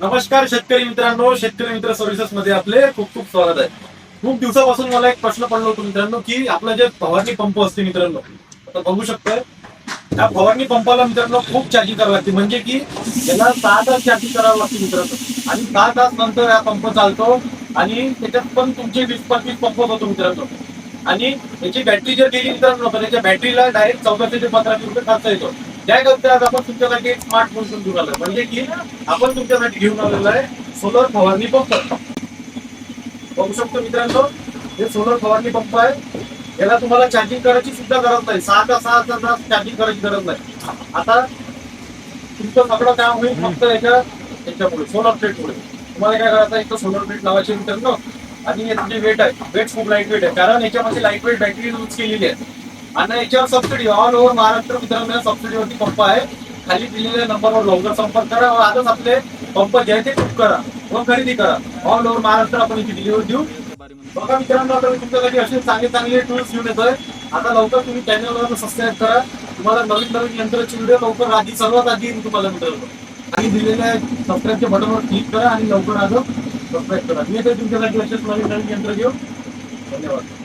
नमस्कार शेतकरी मित्रांनो शेतकरी मित्र सर्व्हिसेस मध्ये आपले खूप खूप स्वागत आहे. खूप दिवसापासून मला एक प्रश्न पडला होता मित्रांनो की आपला जे फवारणी पंप असते मित्रांनो आता बघू शकतोय. त्या फवारणी पंपाला मित्रांनो खूप चार्जिंग करावी लागते. म्हणजे की याला सहा तास चार्जिंग करावं लागते मित्रांनो. आणि सहा तास नंतर हा पंप चालतो आणि त्याच्यात पण तुमचे वीस पंचवीस पंप होतो मित्रांनो. आणि याची बॅटरी जर गेली मित्रांनो तर त्याच्या बॅटरीला डायरेक्ट चौदाशे ते पंधराशे रुपये खर्च येतो. त्या करता आज आपण तुमच्यासाठी एक स्मार्ट फोन घेऊन म्हणजे की आपण तुमच्यासाठी घेऊन आलेलो आहे सोलर फवारणी पंप बघू शकतो मित्रांनो हे सोलर फवारणी पंप आहे. याला तुम्हाला चार्जिंग करायची सुद्धा गरज नाही. सहा तास सहा तास चार्जिंग करायची गरज नाही. आता तुमचं सगळं काम होईल फक्त याच्या याच्यामुळे सोलर प्लेटमुळे तुम्हाला काय करायचं आहे सोलर प्लेट लावायची मित्रांनो. आणि याचं जे वेट आहे. वेट खूप लाइट वेट आहे. कारण याच्यामध्ये लाइट वेट बॅटरी यूज केलेली आहे. आणि याच्यावर सबसिडी ऑल ओव्हर महाराष्ट्र मित्रांनो सबसिडीवरती पंप आहे. खाली दिलेल्या नंबरवर लवकर संपर्क करा. व आजच आपले पंप जे आहे ते बुक करा. व खरेदी करा. ऑल ओव्हर महाराष्ट्र आपण इथे डिलिव्हरी देऊ. बघा मित्रांनो आता मी तुमच्यासाठी असे चांगले चांगले टूल्स घेऊन येतोय. आता लवकर तुम्ही चॅनलवर सबस्क्राईब करा. तुम्हाला नवीन नवीन यंत्राची व्हिडिओ लवकर आधी सर्वात आधी येईल तुम्हाला मित्रांनो. आणि दिलेल्या सबस्क्राईबच्या बटनवर क्लिक करा आणि लवकर आज सबस्क्राईब करा. मी येते तुमच्यासाठी असेच नवीन नवीन यंत्र घेऊ. धन्यवाद.